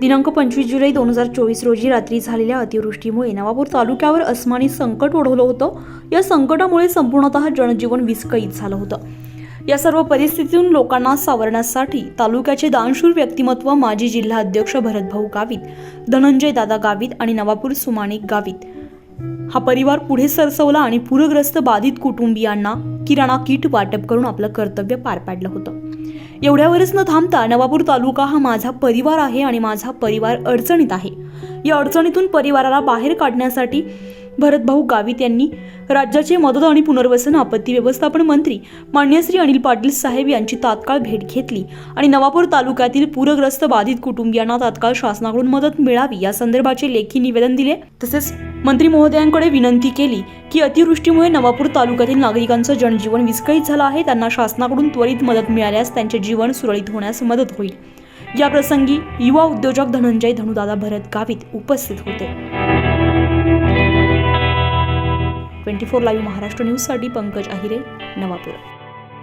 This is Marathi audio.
दिनांक पंचवीस जुलै दोन हजार चोवीस रोजी रात्री झालेल्या अतिवृष्टीमुळे नवापूर तालुक्यावर अस्मानी संकट ओढवलं होतं. या संकटामुळे संपूर्णतः जनजीवन विस्कळीत झालं होतं. या सर्व परिस्थितीतून लोकांना सावरण्यासाठी तालुक्याचे दानशूर व्यक्तिमत्व माजी जिल्हा अध्यक्ष भरतभाऊ गावित धनंजय दादा गावित आणि नवापूर सुमानिक गावित हा परिवार पुढे सरसवला आणि पूरग्रस्त बाधित कुटुंबियांना किराणा किट वाटप करून आपलं कर्तव्य पार पाडलं होतं. एवढ्यावरच न थांबता नवापूर तालुका हा माझा परिवार आहे आणि माझा परिवार अडचणीत आहे. या अडचणीतून परिवाराला बाहेर काढण्यासाठी भरतभाऊ गावित यांनी राज्याचे मदत आणि पुनर्वसन आपत्ती व्यवस्थापन मंत्री मान्य श्री अनिल पाटील साहेब यांची तात्काळ भेट घेतली आणि नवापूर तालुक्यातील पूरग्रस्त बाधित कुटुंबियांना तात्काळ शासनाकडून मदत मिळावी या संदर्भाचे लेखी निवेदन दिले. तसेच मंत्री महोदयांकडे विनंती केली की अतिवृष्टीमुळे नवापूर तालुक्यातील नागरिकांचं जनजीवन विस्कळीत झालं आहे. त्यांना शासनाकडून त्वरित मदत मिळाल्यास त्यांचे जीवन सुरळीत होण्यास मदत होईल. या प्रसंगी युवा उद्योजक धनंजय धनुदादा भरत गावित उपस्थित होते. ट्वेंटी फोर लाईव्ह महाराष्ट्र न्यूजसाठी पंकज अहिरे नवापूर.